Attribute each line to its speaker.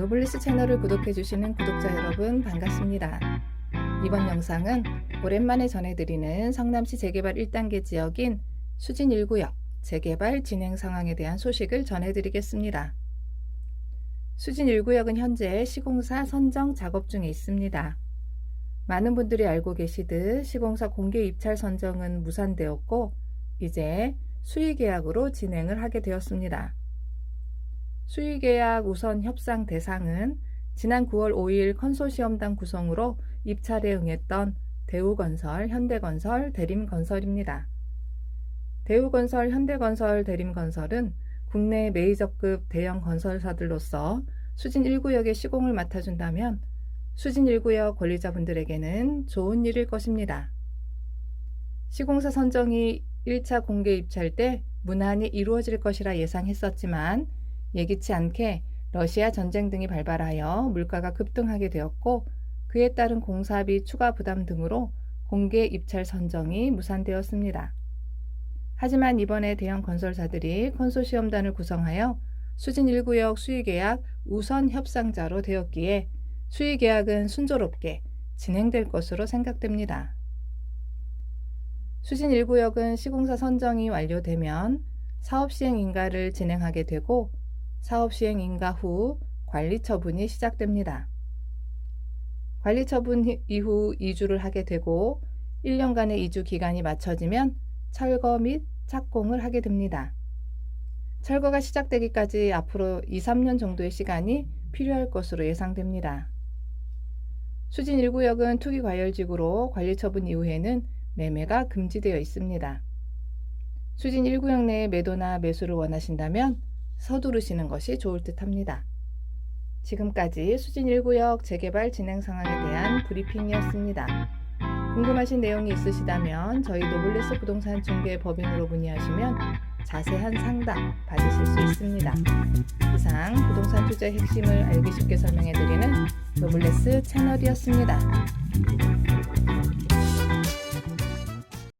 Speaker 1: 노블리스 채널을 구독해주시는 구독자 여러분 반갑습니다. 이번 영상은 오랜만에 전해드리는 성남시 재개발 1단계 지역인 수진 1구역 재개발 진행 상황에 대한 소식을 전해드리겠습니다. 수진 1구역은 현재 시공사 선정 작업 중에 있습니다. 많은 분들이 알고 계시듯 시공사 공개 입찰 선정은 무산되었고 이제 수의 계약으로 진행을 하게 되었습니다. 수의 계약 우선 협상 대상은 지난 9월 5일 컨소시엄단 구성으로 입찰에 응했던 대우건설, 현대건설, 대림건설입니다. 대우건설, 현대건설, 대림건설은 국내 메이저급 대형 건설사들로서 수진 1구역의 시공을 맡아준다면 수진 1구역 권리자분들에게는 좋은 일일 것입니다. 시공사 선정이 1차 공개 입찰 때 무난히 이루어질 것이라 예상했었지만 예기치 않게 러시아 전쟁 등이 발발하여 물가가 급등하게 되었고 그에 따른 공사비 추가 부담 등으로 공개 입찰 선정이 무산되었습니다. 하지만 이번에 대형 건설사들이 컨소시엄단을 구성하여 수진 1구역 수의계약 우선 협상자로 되었기에 수의계약은 순조롭게 진행될 것으로 생각됩니다. 수진 1구역은 시공사 선정이 완료되면 사업 시행 인가를 진행하게 되고 사업 시행 인가 후 관리 처분이 시작됩니다. 관리 처분 이후 이주를 하게 되고 1년간의 이주 기간이 맞춰지면 철거 및 착공을 하게 됩니다. 철거가 시작되기까지 앞으로 2, 3년 정도의 시간이 필요할 것으로 예상됩니다. 수진 1구역은 투기 과열지구로 관리 처분 이후에는 매매가 금지되어 있습니다. 수진 1구역 내에 매도나 매수를 원하신다면 서두르시는 것이 좋을 듯 합니다. 지금까지 수진 1구역 재개발 진행 상황에 대한 브리핑이었습니다. 궁금하신 내용이 있으시다면 저희 노블레스 부동산 중개 법인으로 문의하시면 자세한 상담 받으실 수 있습니다. 이상 부동산 투자의 핵심을 알기 쉽게 설명해드리는 노블레스 채널이었습니다.